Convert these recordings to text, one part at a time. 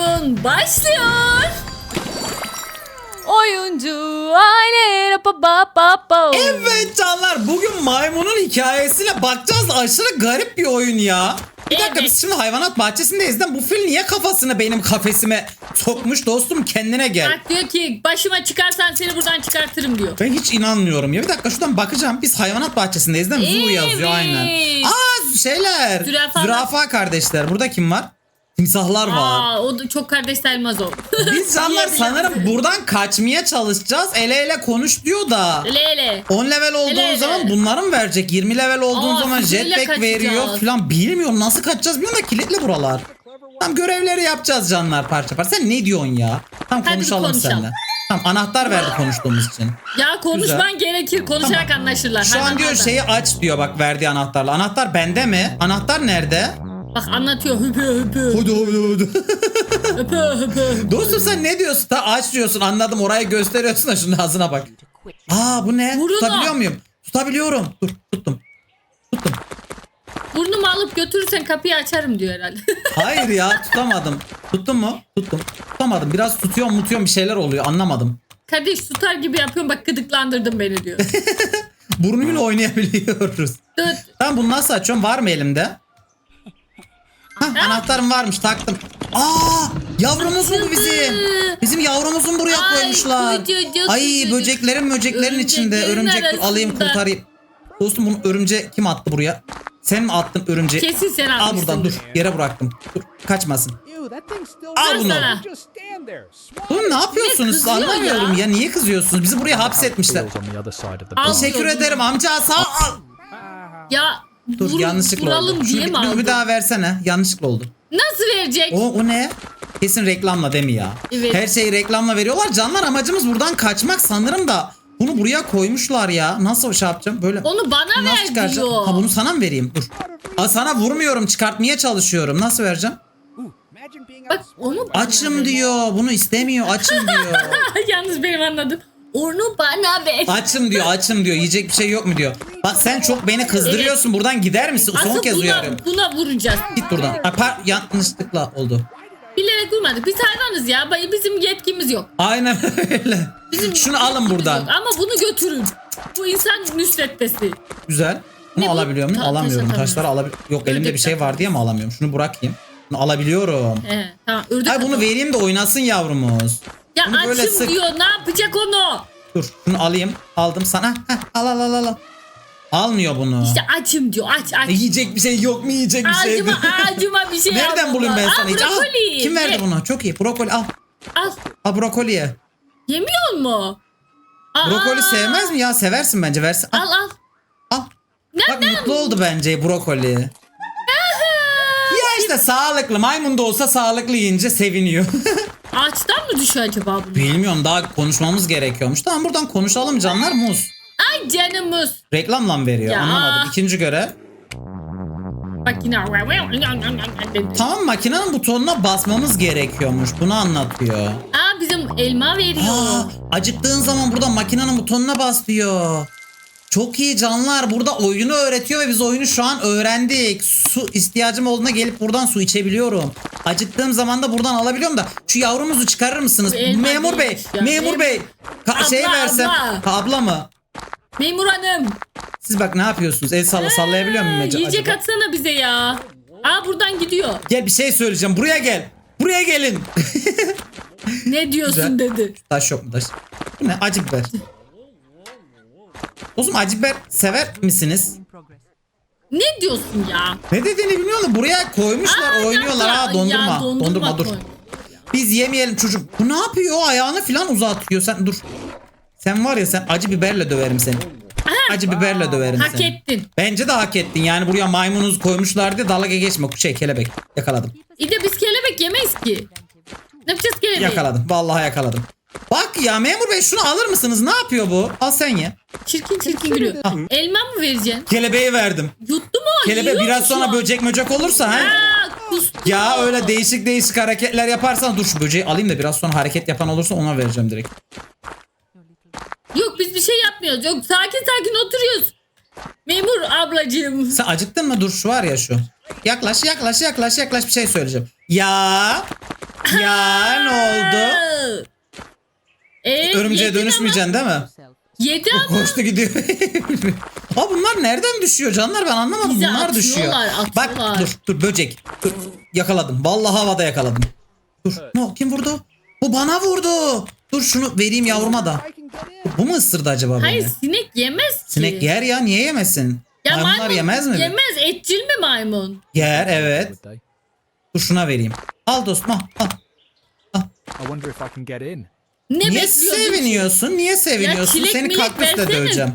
Maymun başlıyor. Oyuncu aile pa pa pa pa. Evet canlar bugün maymunun hikayesine bakacağız. Aşırı garip bir oyun ya. Bir dakika Evet. biz şimdi hayvanat bahçesindeyiz. lan. Bu fil niye kafasını benim kafesime sokmuş dostum kendine gel. Bak diyor ki başıma çıkarsan seni buradan çıkartırım diyor. Ben hiç inanmıyorum ya. Bir dakika şuradan bakacağım. Biz hayvanat bahçesindeyiz değil mi? Zoo Evet. yazıyor aynen. Aa şeyler. Zürafalar. Zürafa kardeşler. Burada kim var? Timsahlar var. Aa o da çok kardeş sayılmaz o. Biz canlar Diyebilirim. sanırım buradan kaçmaya çalışacağız. Ele ele konuş diyor da. Lele. 10 level olduğun Ele ele. zaman bunları mı verecek? 20 level olduğun Aa, zaman füzeyle jetpack kaçacağız. veriyor falan. Bilmiyorum nasıl kaçacağız bilmiyorum da kilitli buralar. Tam görevleri yapacağız canlar parça parça. Sen ne diyorsun ya? Tam konuşalım konuşalım. seninle. Tamam anahtar verdi konuştuğumuz için. Ya konuşman gerekir. Konuşarak anlaşırlar. Şu an diyor şeyi aç diyor bak verdiği anahtarla. Anahtar bende mi? Anahtar nerede? Bak anlatıyor hüpü hüpü. Hadi hadi hadi. hüpü hüpü. Dostum sen ne diyorsun? Ta aç diyorsun anladım orayı gösteriyorsun da şunun ağzına bak. Aa bu ne? Vurun Tutabiliyor muyum? Tutabiliyorum. Dur tuttum. Tuttum. Burnumu alıp götürürsen kapıyı açarım diyor herhalde. Hayır ya tutamadım. Tuttun mu? Tuttum. Tutamadım. Biraz tutuyorum mutuyorum bir şeyler oluyor anlamadım. Kardeş tutar gibi yapıyorum bak gıdıklandırdın beni diyor. Burnuyla oynayabiliyoruz. Tut. Tamam bunu nasıl açıyorum? Var mı elimde? Hah, anahtarım varmış taktım. Aa yavrumuz bu bizim. Bizim yavrumuzun buraya Ay, koymuşlar. kucacık, Ay kucacık. böceklerin böceklerin içinde. Örümceklerin Örümcek dur, alayım arasında. kurtarayım. Dostum bunu örümce kim attı buraya? Sen mi attın örümceği? Kesin sen Al almışsın. buradan dur. Yere bıraktım. Dur kaçmasın. Ew, that thing still Al bunu. sana. Just stand there. Swat Oğlum ne yapıyorsunuz? Kızıyor Anlamıyorum ya? ya. Niye kızıyorsunuz? Bizi buraya hapsetmişler. Feels on the other side of the Al. building. Teşekkür ederim amca sağ ol. Ya Dur vur- yanlışlıkla vuralım oldu. diye Şunu mi bir, aldın? bir daha versene. Yanlışlıkla oldu. Nasıl verecek? O, o ne? Kesin reklamla değil mi ya? Evet. Her şeyi reklamla veriyorlar. Canlar amacımız buradan kaçmak sanırım da bunu buraya koymuşlar ya. Nasıl şey yapacağım? Böyle Onu bana nasıl ver çıkaracağım? diyor. Ha bunu sana mı vereyim? Dur. Aa, sana vurmuyorum. Çıkartmaya çalışıyorum. Nasıl vereceğim? Bak onu bana Açım diyor. Bunu istemiyor. Açım diyor. Yalnız benim anladım. Onu bana ver. Açım diyor. Açım diyor. Yiyecek bir şey yok mu diyor. Bak sen çok beni kızdırıyorsun. Buradan gider misin? Son Asıl kez buna, uyarıyorum. buna vuracağız. Git buradan. Ha, par- yanlışlıkla oldu. Bilerek vurmadık. Biz hayvanız ya. Bay- Bizim yetkimiz yok. Aynen öyle. Şunu alın buradan. Yok. Ama bunu götürün. Bu insan müsveddesi. Güzel. Bunu Ne bu? alabiliyor muyum? Ta- alamıyorum. taş Taşları alabiliyorum. Yok elimde bir şey var diye mi alamıyorum? Şunu bırakayım. Bunu alabiliyorum. He, tamam. Ördek Ay bunu atalım. vereyim de oynasın yavrumuz. Ya bunu böyle açım sık. diyor. Ne yapacak onu? Dur şunu alayım. Aldım sana. Heh, al al al al. al. Almıyor bunu. İşte açım diyor. Aç aç. E, yiyecek bir şey yok mu yiyecek bir şey? Ağacıma ağacıma bir şey Nereden bulayım ben Al sana hiç? Al. brokoli. Kim verdi Ye. bunu? Çok iyi. Brokoli al. Al. Al brokoli ye. Yemiyor mu? Aa. Brokoli sevmez mi ya? Seversin bence. Versin. Al. Al al. al. Bak mutlu oldu bence brokoli. Ya işte sağlıklı. Maymun da olsa sağlıklı yiyince seviniyor. Ağaçtan mı düşüyor acaba bu? Bilmiyorum daha konuşmamız gerekiyormuş. Tamam buradan konuşalım canlar muz. Ay canımız. Reklamla mı veriyor? Ya. Anlamadım. İkinci yine. dedi. Tamam makinenin butonuna basmamız gerekiyormuş. Bunu anlatıyor. Aa bizim elma veriyor. Aa, acıktığın zaman burada makinenin butonuna bas diyor. Çok iyi canlar. Burada oyunu öğretiyor ve biz oyunu şu an öğrendik. Su ihtiyacım olduğunda gelip buradan su içebiliyorum. Acıktığım zaman da buradan alabiliyorum da şu yavrumuzu çıkarır mısınız? Elma Memur bey, ya. memur Mem- bey. Ka- Abla, şey versem. abla. Abla mı? Memur hanım. Siz bak ne yapıyorsunuz? El salla sallayabiliyor muyum acaba? Yiyecek atsana bize ya. Aa buradan gidiyor. Gel bir şey söyleyeceğim. Buraya gel. Buraya gelin. Ne diyorsun Güzel. dedi. taş yok mu taş? Bu ne? Acı biber. Oğlum acı biber sever misiniz? Ne diyorsun ya? Ne dediğini bilmiyorum da buraya koymuşlar Aa, oynuyorlar yapma. ha dondurma. Ya, dondurma, dur. koy. Biz yemeyelim çocuk. Bu ne yapıyor? Ayağını falan uzatıyor. Sen dur. Sen var ya sen acı biberle döverim seni. Acı biberle döverim Hak seni. ettin. Bence de hak ettin. Yani buraya maymunuz koymuşlar diye dalga geçme. Şey kelebek. Yakaladım. İyi de biz kelebek yemeyiz ki. Ne yapacağız kelebeği? Yakaladım. Vallahi yakaladım. Bak ya memur bey şunu alır mısınız? Ne yapıyor bu? Al sen ye. Çirkin çirkin gülüyor. Elma mı vereceksin? Kelebeği verdim. Yuttu mu o? Kelebek Yiyor biraz mu sonra an? böcek möcek olursa ha? Aa, kustu. Ya öyle değişik değişik hareketler yaparsan dur şu böceği alayım da biraz sonra hareket yapan olursa ona vereceğim direkt. Yok biz bir şey yapmıyoruz. Yok sakin sakin oturuyoruz. Memur ablacığım. Sen acıktın mı? Dur şu var ya şu. Yaklaş yaklaş yaklaş yaklaş bir şey söyleyeceğim. Ya Ya ne oldu? Ee, Örümceğe yedin dönüşmeyeceksin değil mi? Yedi ama Koştu gidiyor. ha bunlar nereden düşüyor canlar ben anlamadım. Bize bunlar düşüyor. atıyorlar, Bak dur dur böcek. Dur yakaladım. Vallahi havada yakaladım. Dur. Ne kim vurdu? Bu bana vurdu. Dur şunu vereyim yavruma da. Bu mu ısırdı acaba hayır beni? sinek yemez ki. Sinek yer ya niye yemesin? Ya Maymunlar maymun yemez mi? Yemez. Etçil mi maymun? Yer evet. Dur şuna vereyim. Al dostum al. al. I wonder if I can get in. Ne Niye seviniyorsun? Niye seviniyorsun? çilek Seni milek kaktüsle versene. döveceğim.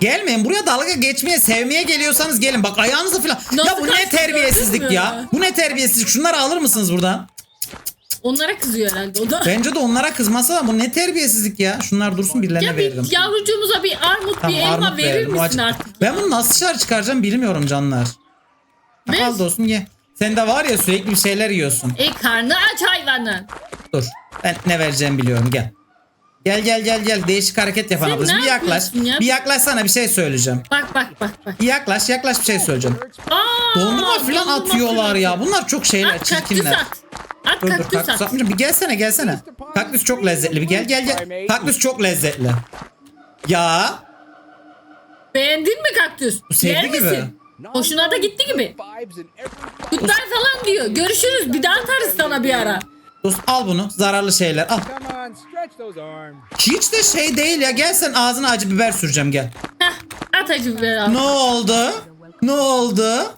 Gelmeyin buraya dalga geçmeye sevmeye geliyorsanız gelin. Bak ayağınızı falan. Nasıl ya bu ne kaçtı, terbiyesizlik gördün mü? ya. Bu ne terbiyesizlik. Şunları alır mısınız buradan? Onlara kızıyor herhalde o da. Bence de onlara kızmasa da bu ne terbiyesizlik ya. Şunlar dursun birilerine ya bir yavrucuğumuza bir armut bir elma verir bu misin artık? Ben bunu nasıl dışarı çıkaracağım bilmiyorum canlar. Ver. Al dostum ye. Sen de var ya sürekli bir şeyler yiyorsun. E karnı aç hayvanın. Dur. Ben ne vereceğimi biliyorum gel. Gel gel gel gel değişik hareket yapan Sen ablacığım. ne Bir yaklaş. yapıyorsun ya? Bir yaklaşsana bir şey söyleyeceğim. Bak bak bak bak. Bir yaklaş yaklaş bir şey söyleyeceğim. Aa, Dondurma falan dondurma atıyorlar falan ya. Bunlar çok şeyler At kaktüs çirkinler. at. At Dur dur kaktüs kaktüs at. atmayacağım. Bir gelsene gelsene. Kaktüs çok lezzetli. Bir gel gel gel. Kaktüs çok lezzetli. Ya Beğendin mi kaktüs? Bu sevdi Yer gibi. misin? Hoşuna da gitti gibi. Goodbye falan diyor. Görüşürüz. Bir daha atarız sana bir ara. dost al bunu. Zararlı şeyler al. Hiç de şey değil ya. Gel sen ağzına acı biber süreceğim gel. Heh, at acı biber abi. Ne oldu? Ne oldu?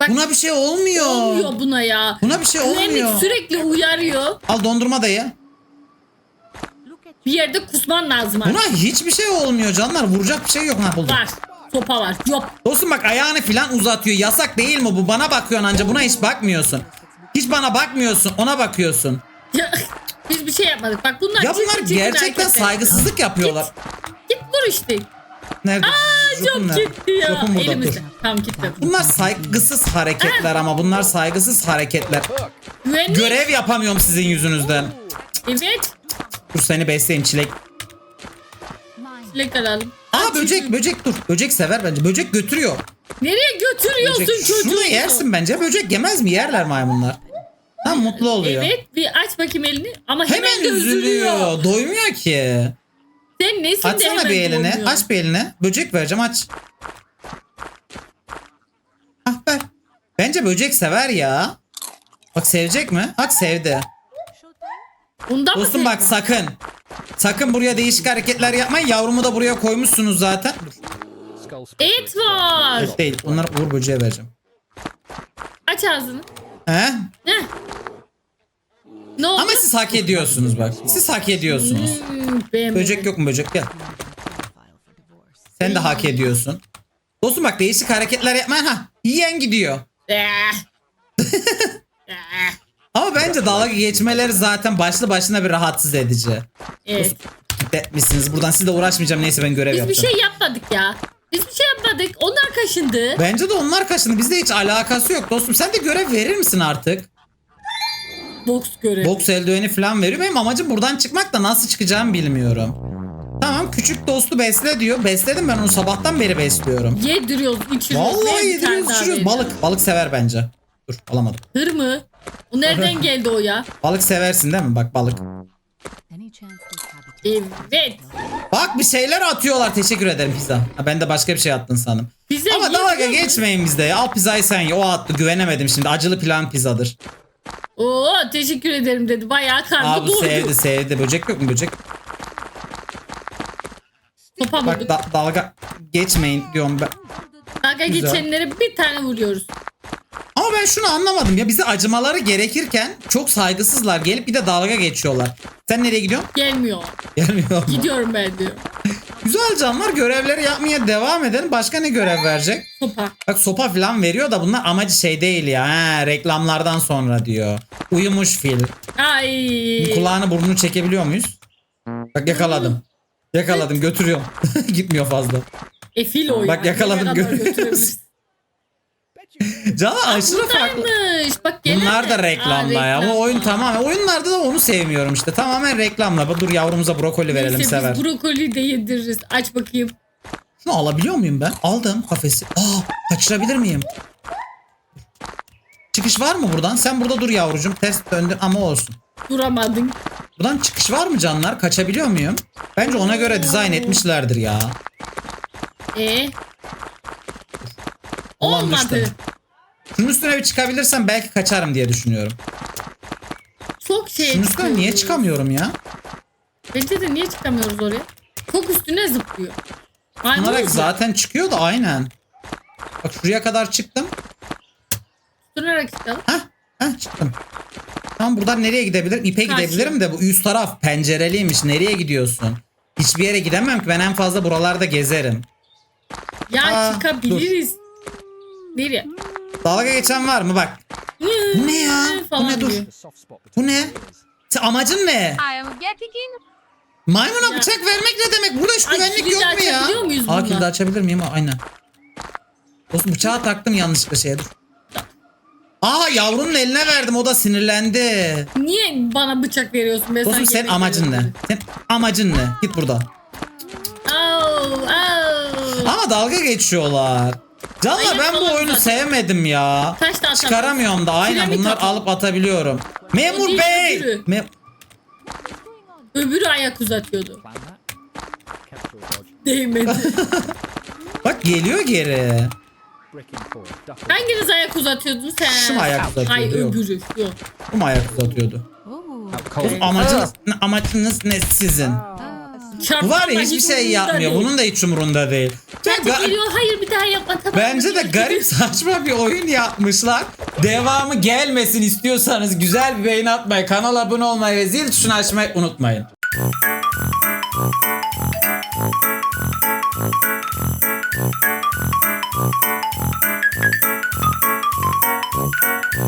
Bak, Buna bir şey olmuyor. olmuyor buna ya. Buna bir şey olmuyor. sürekli uyarıyor. Al dondurma da ye. Bir yerde kusman lazım artık. Buna hiçbir şey olmuyor canlar. Vuracak bir şey yok. Ha buldum. Var. Sopa var. Yok. Dostum bak ayağını falan uzatıyor. Yasak değil mi bu? Bana bakıyorsun anca. Buna hiç bakmıyorsun. Hiç bana bakmıyorsun. Ona bakıyorsun. Biz bir şey yapmadık. Bak bunlar Ya çirkin bunlar çirkin gerçekten hareketler. saygısızlık yapıyorlar. Git vur işte. Nerede? Aa Jopun çok nerede? gitti ya. Jopun burada dur. Elimizde. Tamam gitti. Bunlar saygısız hareketler ama bunlar saygısız hareketler. Güvenlik. Görev yapamıyorum sizin yüzünüzden. Evet. Dur seni besleyeyim çilek. Çilek alalım. Aa böcek böcek dur. Böcek sever bence. Böcek götürüyor. Nereye götürüyorsun Böcek. çocuğu? Şunu yersin bence. Böcek yemez mi? Yerler maymunlar. Tam mutlu oluyor. Evet bir aç bakayım elini ama hemen, Hemen de üzülüyor. üzülüyor. Doymuyor ki. Sen nesin de Açsana hemen bir elini. doymuyor? Aç bir elini. Böcek vereceğim aç. Ah ver. Bence böcek sever ya. Bak sevecek mi? Bak sevdi. Bundan mı Dostum bak sakın. Sakın buraya değişik hareketler yapmayın. Yavrumu da buraya koymuşsunuz zaten. Et var. Evet değil. Onları Uğur böceğe vereceğim. Aç ağzını. He? Heh. Ne oldu? Ama siz hak ediyorsunuz bak. Siz hak ediyorsunuz. Hmm. Böcek yok mu böcek? Gel. Sen de hak ediyorsun. Dostum bak değişik hareketler yapmayın. Ha, yiyen gidiyor. Eh. Bence dalga geçmeleri zaten başlı başına bir rahatsız edici. evet. Gitmişsiniz. Buradan sizle uğraşmayacağım. Neyse ben görev Biz bir yapacağım. şey yapmadık ya. Biz bir şey yapmadık. Onlar kaşındı. Bence de onlar kaçındı. Bizde hiç alakası yok dostum. Sen de görev verir misin artık? Boks görevi. Boks eldiveni falan veriyor. Benim amacım buradan çıkmak da nasıl çıkacağımı bilmiyorum. Tamam küçük dostu besle diyor. Besledim ben onu sabahtan beri besliyorum. Yediriyoruz, içiriyoruz. Vallahi bir yediriyoruz içiriyoruz. Balık. Balık sever bence. Dur alamadım. Hır mı? O nereden geldi o ya? Balık seversin değil mi? Bak balık. Evet. Bak bir şeyler atıyorlar. Teşekkür ederim pizza. Ha, ben de başka bir şey attın sandım. Bize Ama dalga mu? geçmeyin bizde ya. Al pizzayı sen ye. O attı. Güvenemedim şimdi. Acılı plan pizzadır. Oo teşekkür ederim dedi. Bayağı karnı Abi doydu. sevdi sevdi. Böcek yok mu böcek? Topa Bak vurduk. da- dalga geçmeyin diyorum ben. Dalga Güzel. geçenlere bir tane vuruyoruz. Ama ben şunu anlamadım ya. Bize acımaları gerekirken çok saygısızlar. Gelip bir de dalga geçiyorlar. Sen nereye gidiyorsun? Gelmiyor. Gelmiyor mu? Gidiyorum ben diyor. Güzel canlar görevleri yapmaya devam edelim. Başka ne görev verecek? Topa. Bak sopa falan veriyor da bunlar amacı şey değil ya. He, reklamlardan sonra diyor. Uyumuş fil. Ay. Kulağını burnunu çekebiliyor muyuz? Bak yakaladım. Yakaladım götürüyorum. Gitmiyor fazla. E fil o Bak ya. yakaladım, kadar gö- götürebilirsin? Canım aşırı farklı. Buradaymış. Bak gene Bunlar da Aa, reklamla ya. Bu oyun tamamen. Oyunlarda da onu sevmiyorum işte. Tamamen reklamla. Bak Dur yavrumuza brokoli verelim Neyse, sever. Biz brokoli de yediririz. Aç bakayım. Şunu alabiliyor muyum ben? Aldım kafesi. Aa kaçırabilir miyim? Çık Çıkış var mı buradan? Sen burada dur yavrucuğum. Test döndü ama olsun. Duramadın. Buradan çıkış var mı canlar? Kaçabiliyor muyum? Bence ona göre dizayn etmişlerdir ya. E Olmadı. düştüm. Şunun üstüne bir çıkabilirsem belki kaçarım diye düşünüyorum. Çok şey Şunun üstüne niye çıkamıyorum ya? Bence de niye çıkamıyoruz oraya? Çok üstüne zıplıyor. Maymun zaten çıkıyor da aynen. Bak şuraya kadar çıktım. Tutunarak çıkalım. Hah, hah çıktım. Tamam buradan nereye gidebilirim? İpe Karşı. gidebilirim de bu üst taraf pencereliymiş. Nereye gidiyorsun? Hiçbir yere gidemem ki ben en fazla buralarda gezerim. Ya Aa, çıkabiliriz. Nereye? Dalga geçen var mı bak. Bu ne ya? Bu ne dur. Bu ne? Sen amacın ne? I am getting in. Maymuna bıçak vermek ne demek? Burada hiç Ay, güvenlik kilidi yok mu ya? açabiliyor muyuz Aa kilidi açabilir miyim? Aynen. Dostum bıçağı taktım yanlışlıkla şeye dur. Aa yavrunun eline verdim o da sinirlendi. Niye bana bıçak veriyorsun? Ben Dostum senin yemek amacın ne? Senin amacın ne? Git buradan. Au, au. Ama dalga geçiyorlar. Canlar Ayıp ben bu oyunu zaten. sevmedim ya. Taş da. Çıkaramıyorum da aynen Kiremit bunlar atalım. alıp atabiliyorum. Memur değil, bey. öbürü. Me- Öbürü ayak uzatıyordu. Değmedi. Bak geliyor geri. Hanginiz ayak uzatıyordun sen? Şu mu ayak uzatıyordu? Ay Yok. öbürü. Yok. Bu mu ayak uzatıyordu? Ooh. Amacınız, amacınız ne sizin? Bu var ya hiçbir hiç şey yapmıyor. değil. Bunun da hiç umurunda değil. Kendi Ga- geliyor hayır bir daha yapma tamam. Bence de garip saçma bir oyun yapmışlar. Devamı gelmesin istiyorsanız güzel bir beğeni atmayı, kanala abone olmayı ve zil tuşunu açmayı unutmayın.